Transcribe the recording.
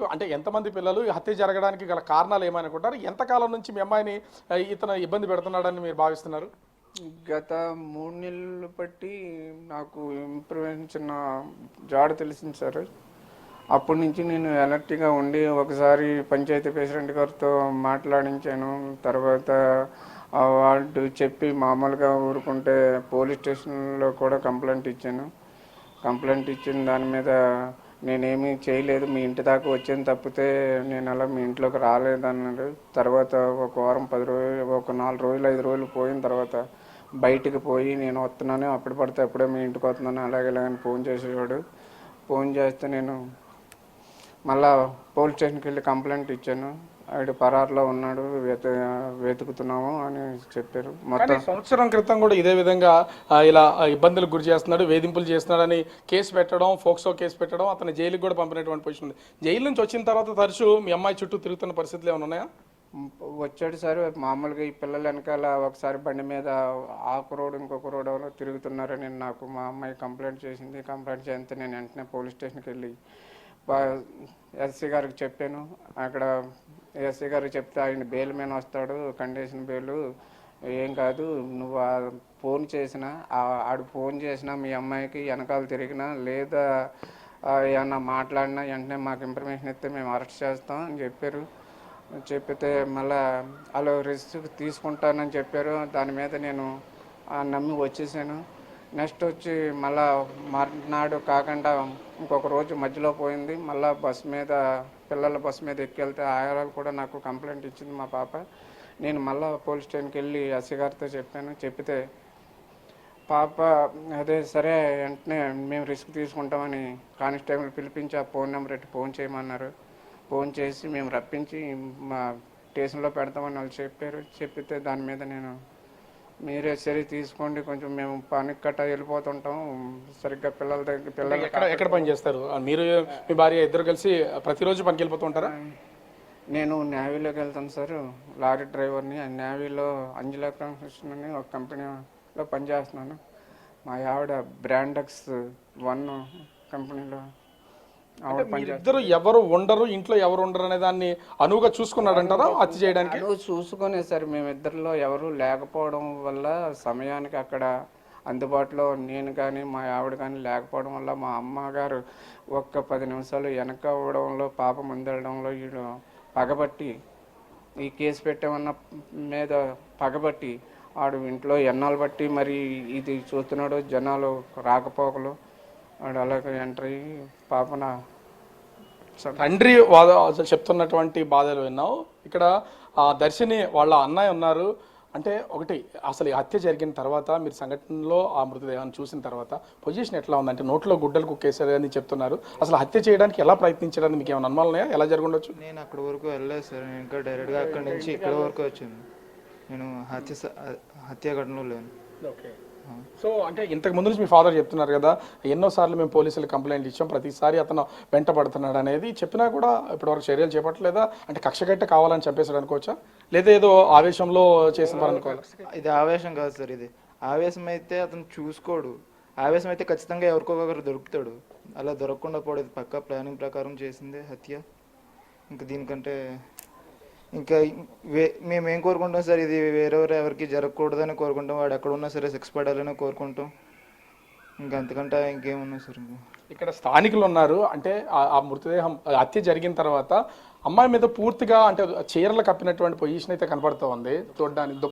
మీకు అంటే ఎంతమంది పిల్లలు హత్య జరగడానికి గల కారణాలు ఏమనుకుంటారు ఎంతకాలం నుంచి మీ అమ్మాయిని ఇతను ఇబ్బంది పెడుతున్నాడని మీరు భావిస్తున్నారు? గత మూడు నెలలు బట్టి నాకు ఇంప్రూవ్మెంట్ జాడ తెలిసింది సార్. అప్పటి నుంచి నేను అలర్ట్గా ఉండి ఒకసారి పంచాయతీ ప్రెసిడెంట్ గారితో మాట్లాడించాను. తర్వాత వాళ్ళు చెప్పి మామూలుగా ఊరుకుంటే పోలీస్ స్టేషన్లో కూడా కంప్లైంట్ ఇచ్చాను. కంప్లైంట్ ఇచ్చిన దాని మీద నేనేమి చేయలేదు. మీ ఇంటి దాకా వచ్చాను తప్పితే నేను అలా మీ ఇంట్లోకి రాలేదన్నాడు తర్వాత ఒక వారం పది రోజులు ఒక నాలుగు రోజులు ఐదు రోజులు పోయిన తర్వాత బయటికి పోయి నేను వస్తున్నాను. అప్పుడు పడితే అప్పుడే మీ ఇంటికి వస్తున్నాను. అలాగే ఇలాగని ఫోన్ చేసేవాడు. ఫోన్ చేస్తే నేను మళ్ళా పోలీస్ స్టేషన్కి వెళ్ళి కంప్లైంట్ ఇచ్చాను. ఆవిడ పరారులో ఉన్నాడు వెత వెతుకుతున్నాము అని చెప్పారు. మొత్తం సంవత్సరం క్రితం కూడా ఇదే విధంగా ఇలా ఆ, ఇబ్బందులకు గురి చేస్తున్నాడు వేధింపులు చేస్తున్నాడని కేసు పెట్టడం ఫోక్సో కేసు పెట్టడం అతను జైలుకి కూడా పంపినటువంటి పొజిషన్ ఉంది. జైలు నుంచి వచ్చిన తర్వాత తరచూ మీ అమ్మాయి చుట్టూ తిరుగుతున్న పరిస్థితులు ఏమైనా ఉన్నాయా? వచ్చాడు సార్ మామూలుగా ఈ పిల్లల వెనకాల ఒకసారి బండి మీద ఆకు రోడ్ ఇంకొక రోడ్ ఎవరో తిరుగుతున్నారని నాకు మా అమ్మాయి కంప్లైంట్ చేసింది. కంప్లైంట్ చేస్తే నేను వెంటనే పోలీస్ స్టేషన్కి వెళ్ళి ఎస్సీ గారికి చెప్పాను. అక్కడ ఎస్సీ గారు చెప్తే ఆయన బెయిల్ మీద వస్తాడు కండిషన్ బెయిల్. ఏం కాదు నువ్వు ఫోన్ చేసినా ఆడు ఫోన్ చేసినా మీ అమ్మాయికి వెనకాల తిరిగినా లేదా ఏమన్నా మాట్లాడినా వెంటనే మాకు ఇన్ఫర్మేషన్ ఇస్తే మేము అరెస్ట్ చేస్తాం అని చెప్పారు. చెప్పితే మళ్ళా వాళ్ళు రిస్క్ తీసుకుంటానని చెప్పారు. దాని మీద నేను నమ్మి వచ్చేసాను. నెక్స్ట్ వచ్చి మళ్ళా మర్నాడు కాకుండా ఇంకొక రోజు మధ్యలో పోయింది. మళ్ళా బస్ మీద పిల్లల బస్సు మీద ఎక్కెళ్తే ఆయారాలు కూడా నాకు కంప్లైంట్ ఇచ్చింది మా పాప. నేను మళ్ళా పోలీస్ స్టేషన్కి వెళ్ళి ఎస్సీ గారితో చెప్పాను. చెప్పితే పాప అదే సరే వెంటనే మేము రిస్క్ తీసుకుంటామని కానిస్టేబుల్ పిలిపించి ఆ ఫోన్ నెంబర్ ఎట్టి ఫోన్ చేయమన్నారు. ఫోన్ చేసి మేము రప్పించి మా స్టేషన్లో పెడతామని వాళ్ళు చెప్పారు. చెప్పితే దాని మీద నేను మీరే సరి తీసుకోండి. కొంచెం మేము పనికి కట్ట వెళ్ళిపోతుంటాం. సరిగ్గా పిల్లల దగ్గర పిల్లలు ఎక్కడ ఎక్కడ పని చేస్తారు? మీరు మీ భార్య ఇద్దరు కలిసి ప్రతిరోజు పనికి వెళ్ళిపోతూ ఉంటారా? నేను నేవీలోకి వెళ్తాను సార్. లారీ డ్రైవర్ని ఆ నేవీలో అంజలా కన్స్ట్రక్షన్ అని ఒక కంపెనీలో పనిచేస్తున్నాను. మా ఆవిడ బ్రాండక్స్ వన్ కంపెనీలో ఇద్దరు ఎవరు ఉండరు ఇంట్లో ఎవరు ఉండరు అనే దాన్ని అనువుగా చూసుకున్నాడంటారా? హత్య చేయడానికి? చూసుకునే సార్ మేమిద్దరిలో ఎవరు లేకపోవడం వల్ల సమయానికి అక్కడ అందుబాటులో నేను కానీ మా ఆవిడ కానీ లేకపోవడం వల్ల మా అమ్మగారు ఒక్క పది నిమిషాలు వెనక అవ్వడంలో పాప ముందడంలో వీడు పగబట్టి ఈ కేసు పెట్టామన్న మీద పగబట్టి ఆడు ఇంట్లో ఎన్నాళ్ళు బట్టి మరి ఇది చూస్తున్నాడు జనాలు రాకపోకలు వాడు అలాగే ఎంటర్ అయ్యి పాపన తండ్రి వాద చెప్తున్నటువంటి బాధలు విన్నావు? ఇక్కడ ఆ దర్శిని వాళ్ళ అన్నయ్య ఉన్నారు. అంటే ఒకటి అసలు ఈ హత్య జరిగిన తర్వాత మీరు సంఘటనలో ఆ మృతదేహాన్ని చూసిన తర్వాత పొజిషన్ ఎట్లా ఉందంటే నోట్లో గుడ్డలు కుక్కేసారు అని చెప్తున్నారు. అసలు హత్య చేయడానికి ఎలా ప్రయత్నించడానికి మీకు ఏమైనా అనుమానం ఉన్నాయా? ఎలా జరగండొచ్చు నేను అక్కడ వరకు వెళ్ళలేదు సార్. నేను ఇంకా డైరెక్ట్గా అక్కడి నుంచి ఇక్కడ వరకు వచ్చాను నేను హత్య స- హత్య ఘటనలో లేను. ఓకే. సో అంటే ఇంతకు ముందు నుంచి మీ ఫాదర్ చెప్తున్నారు కదా ఎన్నోసార్లు మేము పోలీసులు కంప్లైంట్ ఇచ్చాం ప్రతిసారి అతను వెంట పడుతున్నాడు అనేది చెప్పినా కూడా ఇప్పటివరకు చర్యలు చేపట్టలేదా? అంటే కక్షగట్ట కావాలని చెప్పేసాడు అనుకోవచ్చా? లేదా ఏదో ఆవేశంలో చేసిన అనుకోవాలి? ఇది ఆవేశం కాదు సార్ ఇది. ఆవేశం అయితే అతను చూసుకోడు. ఆవేశం అయితే ఖచ్చితంగా ఎవరికొకరు దొరుకుతాడు. అలా దొరకకుండా పోడేది పక్కా ప్లానింగ్ ప్రకారం చేసిందే హత్య. ఇంకా దీనికంటే ఇంకా వే మేము ఏం కోరుకుంటాం సార్? ఇది వేరెవరు ఎవరికి జరగకూడదని కోరుకుంటాం. వాడు ఎక్కడ ఉన్నా సరే సిక్స్ పడాలని కోరుకుంటాం. ఇంకా అంతకంటే ఇంకేమున్నా సార్ ఇక్కడ స్థానికులు ఉన్నారు. అంటే ఆ- మృతదేహం హత్య జరిగిన తర్వాత అమ్మాయి మీద పూర్తిగా అంటే చీరలు కప్పినటువంటి పొజిషన్ అయితే కనపడుతూ ఉంది చూడడానికి